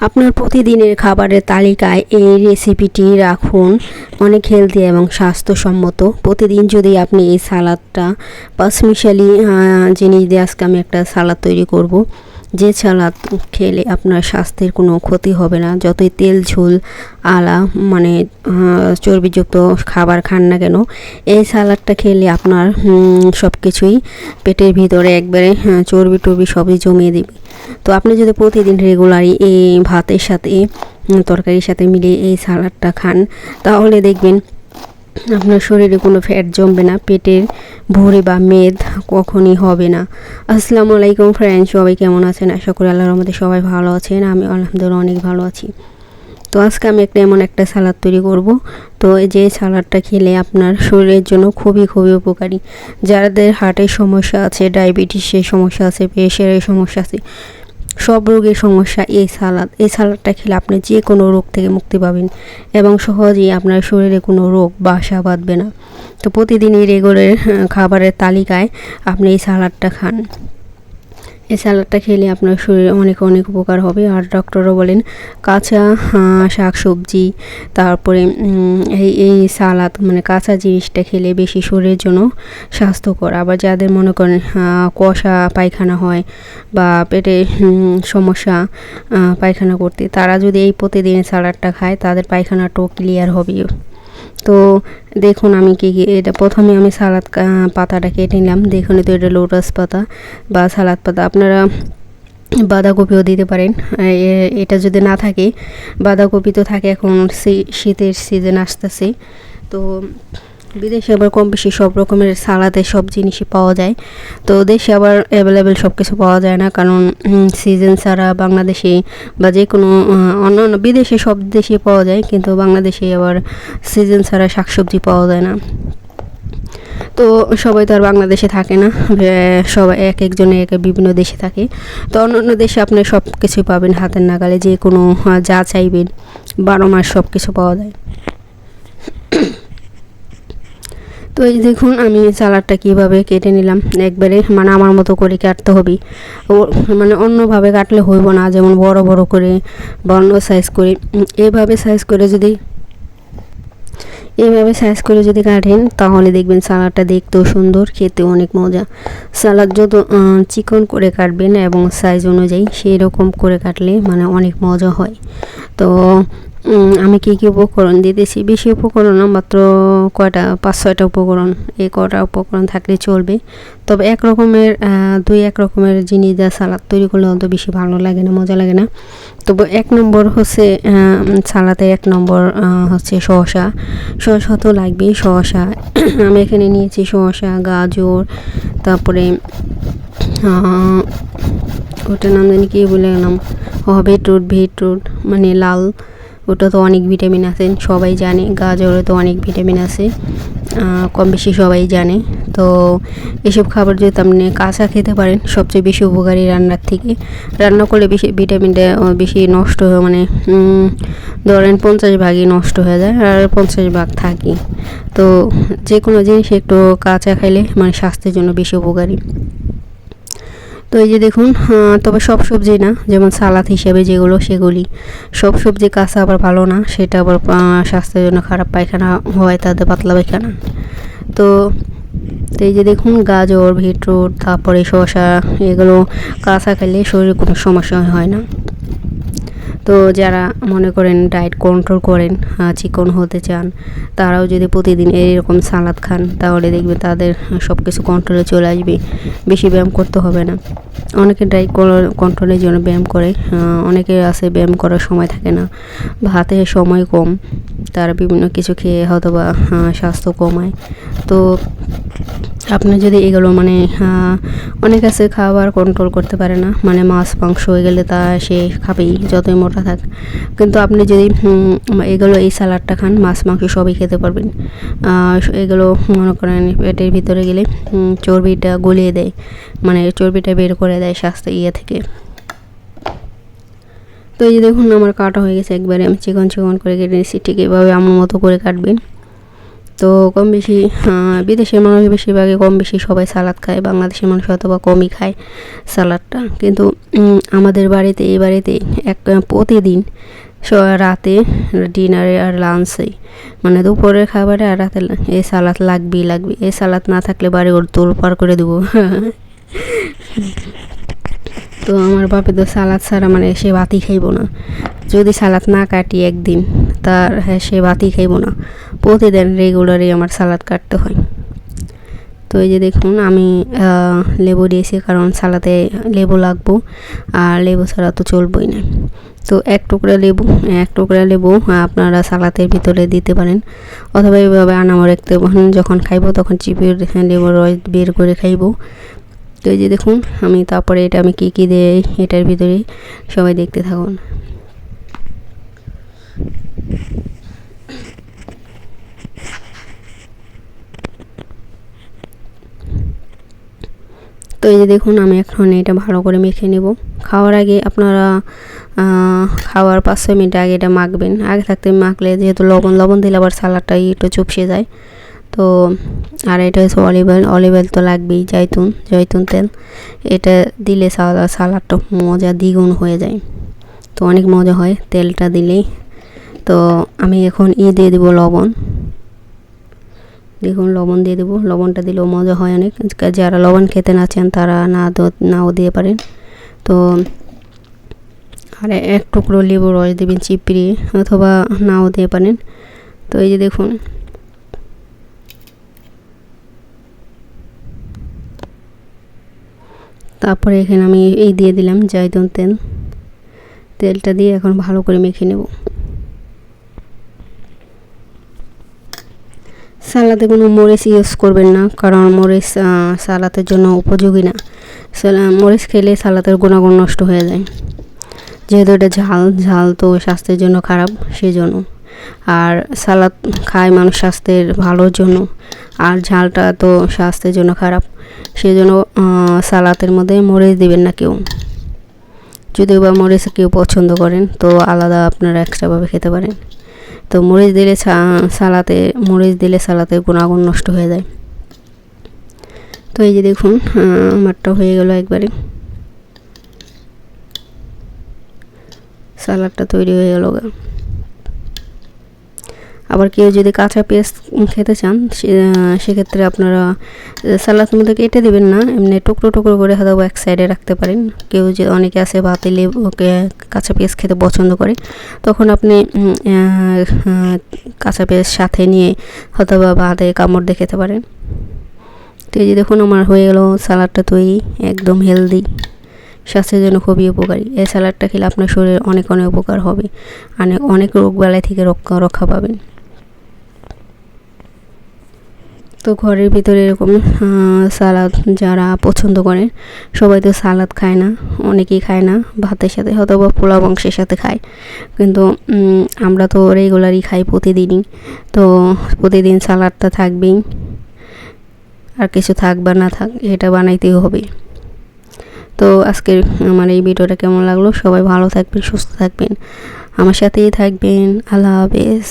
আপনার প্রতিদিনের খাবারের তালিকায় এই রেসিপিটি রাখুন। অনেক হেলদি এবং স্বাস্থ্যসম্মত। প্রতিদিন যদি আপনি এই সালাদটা পাঁচমিশালি জিনিস দিয়ে আজকে আমি একটা সালাদ তৈরি করব। যে সালাদ খেলে আপনার স্বাস্থ্যের কোনো ক্ষতি হবে না যতই তেল ঝোল আলা মানে চর্বিযুক্ত খাবার খান না কেন এই সালাদটা খেলে আপনার সব কিছুই পেটের ভিতরে একবারে আহ, চর্বি টর্বি সবই জমিয়ে দেবে। তো আপনি যদি প্রতিদিন রেগুলারই এই ভাতের সাথে তরকারির সাথে মিলিয়ে এই সালাডটা খান তাহলে দেখবেন আপনার শরীরে কোনো ফ্যাট জমবে না, পেটের ভরে বা মেদ কখনই হবে না। আসসালামু আলাইকুম ফ্রেন্ড সবাই কেমন আছেন? আশা করি আল্লাহর মধ্যে সবাই ভালো আছেন আমি আলহামদুলিল্লাহ অনেক ভালো আছি। তো আজকে আমি একটা এমন একটা সালাদ তৈরি করব। তো যে সালাদটা খেলে আপনার শরীরের জন্য খুবই খুবই উপকারী। যাদের হার্টের সমস্যা আছে, ডায়াবেটিসের সমস্যা আছে প্রেশারের সমস্যা আছে সব রোগের সমস্যা এই সালাদ। এই সালাদটা খেলে আপনি যে কোনো রোগ থেকে মুক্তি পাবেন এবং সহজেই আপনার শরীরে কোনো রোগ, বাসা বাঁধবে না। তো প্রতিদিনই রেগুলার খাবারের তালিকায় আপনি এই সালাডটা খান। এই স্যালাডটা খেলে আপনার শরীরে অনেক অনেক উপকার হবে। আর ডক্টরও বলেন, কাঁচা শাক সবজি, তারপরে এই এই সালাদ মানে কাঁচা জিনিসটা খেলে বেশি শরীরের জন্য স্বাস্থ্যকর। আবার যাদের মনে করেন কষা পায়খানা হয় বা পেটে সমস্যা পায়খানা করতে, তারা যদি এই প্রতিদিন সালাডটা খায়, তাদের পায়খানাটাও ক্লিয়ার হবে। তো দেখুন আমি কি এটা প্রথমে আমি সালাদ পাতাটা কেটে নিলাম। দেখুন তো এটা লোটাস পাতা বা সালাদ পাতা। আপনারা বাঁধাকপিও দিতে পারেন। এটা যদি না থাকে, বাঁধাকপি তো থাকে এখন শীতের সিজন আসতেছে। তো বিদেশে আবার কম বেশি সব রকমের সালাদে সব জিনিসই পাওয়া যায়। তো দেশে আবার অ্যাভেলেবেল সব কিছু পাওয়া যায় না, কারণ সিজন ছাড়া বাংলাদেশে বা যে কোনো অন্য অন্য বিদেশে সব দেশে পাওয়া যায়, কিন্তু বাংলাদেশে আবার সিজন ছাড়া শাকসবজি পাওয়া যায় না। তো সবাই তো আর বাংলাদেশে থাকে না সবাই এক একজনে এক বিভিন্ন দেশে থাকে। তো অন্য অন্য দেশে আপনি সব কিছুই পাবেন হাতের নাগালে যে কোনো যা চাইবেন, বারো মাস সব কিছু পাওয়া যায়। তো এই দেখুন, আমি সালাডটা কীভাবে কেটে নিলাম। একবারে মানে আমার মতো করে কাটতে হবে। মানে অন্যভাবে কাটলে হইব না, যেমন বড় বড় করে বা অন্য সাইজ করে। এভাবে সাইজ করে যদি এইভাবে সাইজ করে যদি কাটেন, তাহলে দেখবেন সালাডটা দেখতেও সুন্দর খেতে অনেক মজা। সালাদ যত চিকন করে কাটবেন এবং সাইজ অনুযায়ী সেই রকম করে কাটলে মানে অনেক মজা হয়। তো আমি কী কী উপকরণ দিতেছি বেশি উপকরণ না, মাত্র কয়টা, পাঁচ, ছয়টা উপকরণ। এই কটা উপকরণ থাকলে চলবে। তবে এক রকমের দুই এক রকমের জিনিস দিয়ে সালাদ তৈরি করলে অত বেশি ভালো লাগে না, মজা লাগে না। তবে এক নম্বর হচ্ছে সালাদের এক নম্বর হচ্ছে শসা। শসা তো লাগবেই, শসা। আমি এখানে নিয়েছি শসা, গাজর, তারপরে ওটার নাম জানি কি বলে গেলাম? বিটরুট বিটরুট মানে লাল। ওটা তো অনেক ভিটামিন আছে, সবাই জানে গাজরে তো অনেক ভিটামিন আছে কম বেশি সবাই জানে। তো এসব খাবার যদি আপনি কাঁচা খেতে পারেন, সবচেয়ে বেশি উপকারী রান্নার থেকে। রান্না করলে বেশি ভিটামিনটা বেশি নষ্ট হয় মানে ধরেন পঞ্চাশ ভাগই নষ্ট হয়ে যায়, আর পঞ্চাশ ভাগ থাকি। তো যে কোনো জিনিস একটু কাঁচা খাইলে মানে স্বাস্থ্যের জন্য বেশি উপকারী। তো এই যে দেখুন তবে সব সবজি না, যেমন সালাদ হিসেবে যেগুলো সেগুলি। সব সবজি কাঁচা আবার ভালো না, সেটা আবার স্বাস্থ্যের জন্য খারাপ পায়খানা হয় তাদের পাতলা পায়খানা। তো তো এই যে দেখুন, গাজর ভিটরুট তারপরে শসা, এগুলো কাঁচা খেলে শরীরে কোনো সমস্যা হয় না। তো যারা মনে করেন ডায়েট কন্ট্রোল করেন চিকন হতে চান, তারাও যদি প্রতিদিন এরকম সালাদ খান, তাহলে দেখবে তাদের সব কিছু কন্ট্রোলে চলে আসবে। বেশি ব্যায়াম করতে হবে না। অনেকে ডায়েট কন্ট্রোলের জন্য ব্যায়াম করে অনেকে আছে ব্যায়াম করার সময় থাকে না। হাতে সময় কম, তারা বিভিন্ন কিছু খেয়ে হয়তো বা স্বাস্থ্য কমায়। তো আপনি যদি এগুলো মানে অনেক আছে খাবার কন্ট্রোল করতে পারে না। মানে মাছ, মাংস হয়ে গেলে তা সে খাবেই, যতই মোটা থাক। কিন্তু আপনি যদি এগুলো এই স্যালাডটা খান, মাছ, মাংস সবই খেতে পারবেন। এগুলো মনে করেন পেটের ভিতরে গেলে চর্বিটা গলিয়ে দেয়। মানে চর্বিটা বের করে দেয় স্বাস্থ্য ইয়ে থেকে। তো এই যে দেখুন, আমার কাটা হয়ে গেছে, একবারে আমি চিকন চিকন করে কেটে নিচ্ছি ঠিক এভাবে আমার মতো করে কাটবেন। তো কম বেশি বিদেশের মানুষ বেশিরভাগই কম বেশি সবাই সালাদ খায়, বাংলাদেশের মানুষ হয়তো বা কমই খায় সালাদটা। কিন্তু আমাদের বাড়িতে, এই বাড়িতে এক প্রতিদিন রাতে ডিনারে আর লাঞ্চে মানে দুপুরের খাবারে আর রাতে এই সালাদ লাগবেই লাগবে। এই সালাদ না থাকলে বাড়ি ওর তোর পার করে দেবো। তো আমার বাপে তো সালাদ ছাড়া মানে সে ভাতই খাইব না। যদি সালাদ না কাটি একদিন তার হ্যাঁ সে ভাতই খাইব না। প্রতিদিন রেগুলারই আমার সালাদ কাটতে হয়। তো এই যে দেখুন, আমি লেবু দিয়েছি কারণ সালাদে লেবু লাগবো, আর লেবু ছাড়া তো চলবই না। তো এক টুকরা লেবু, এক টুকরা লেবু আপনারা সালাদের ভিতরে দিতে পারেন। অথবা এইভাবে আনামো রাখতে যখন খাইবো তখন চিপের লেবুর রস বের করে খাইবো। তো এই যে দেখুন, আমি তারপরে এটা আমি কী কী দিই এটার ভিতরে সবাই দেখতে থাকুন। তো এই যে দেখুন, আমি এখন এটা ভালো করে মেখে নেব। খাওয়ার আগে আপনারা খাওয়ার পাঁচ ছয় মিনিট আগে এটা মাখবেন। আগে থাকতে মাখলে যেহেতু লবণ লবণ দিলে আবার সালাডটা একটু চুপসে যায়। তো, আর এটা হচ্ছে অলিভ অয়েল অলিভ অয়েল তো লাগবেই জৈতুন জৈতুন তেল। এটা দিলে সালা সালাডটা মজা দ্বিগুণ হয়ে যায়। তো অনেক মজা হয় তেলটা দিলেই। তো আমি এখন ই দিয়ে দেবো লবণ। দেখুন, লবণ দিয়ে দেবো। লবণটা দিলেও মজা হয় অনেক। যারা লবণ খেতে না চান, তারা না নাও দিয়ে পারেন। তো আর এক টুকরো লেবু রস দেবেন চিপড়িয়ে অথবা নাও দিয়ে পারেন। তো এই যে দেখুন। তারপরে এখানে আমি এই দিয়ে দিলাম জয়তুন তেল। তেলটা দিয়ে এখন ভালো করে মেখে নেব। সালাদে কোনো মরিচ ইউজ করবেন না কারণ মরিচ আহ, সালাদের জন্য উপযোগী না। মরিচ খেলে সালাদের গুণাগুণ নষ্ট হয়ে যায়। যেহেতু এটা ঝাল ঝাল তো স্বাস্থ্যের জন্য খারাপ সেজন্য। আর সালাদ খায় মানুষ স্বাস্থ্যের ভালোর জন্য আর ঝালটা তো স্বাস্থ্যের জন্য খারাপ। সেজন্য সালাতের মধ্যে মরিচ দিবেন না কেউ। যদিও বা মরিচ কেউ পছন্দ করেন তো আলাদা আপনারা এক্সট্রাভাবে খেতে পারেন। তো মরিচ দিলে সালাতে, মরিচ দিলে সালাতে গুণাগুণ নষ্ট হয়ে যায় তো এই যে দেখুন আমারটা হয়ে গেল একবারে সালাডটা তৈরি হয়ে গেল। আবার কেউ যদি কাঁচা পেস্ট খেতে চান সেক্ষেত্রে আপনারা সালাদের মধ্যে কেটে দেবেন না, এমনি টুকরো টুকরো করে হয়তো এক সাইডে রাখতে পারেন। কেউ যে, অনেকে আছে ভাতে লেবুকে কাঁচা পেঁয়াজ খেতে পছন্দ করে, তখন আপনি কাঁচা পেঁয়াজ সাথে নিয়ে হয়তো বা ভাতে কামড় দিয়ে খেতে পারেন। তো এই যে দেখুন আমার হয়ে গেল সালাডটা তৈরি, একদম হেলদি স্বাস্থ্যের জন্য খুবই উপকারী। এই স্যালাডটা খেলে আপনার শরীরে অনেক অনেক উপকার হবে। অনেক অনেক রোগ বালাই থেকে রক্ষা রক্ষা পাবেন। তো ঘরের ভিতরে এরকম সালাদ যারা পছন্দ করেন সবাই তো সালাদ খায় না, অনেকেই খায় না, ভাতের সাথে হয়তো বা পোলা মাংসের সাথে খায়। কিন্তু আমরা তো রেগুলারই খাই প্রতিদিনই, তো প্রতিদিন সালাদটা থাকবেই, আর কিছু থাক বা না থাক, এটা বানাইতেই হবে। তো আজকের আমার এই ভিডিওটা কেমন লাগল? সবাই ভালো থাকবেন, সুস্থ থাকবেন। আমার সাথেই থাকবেন, আল্লাহ হাফেজ।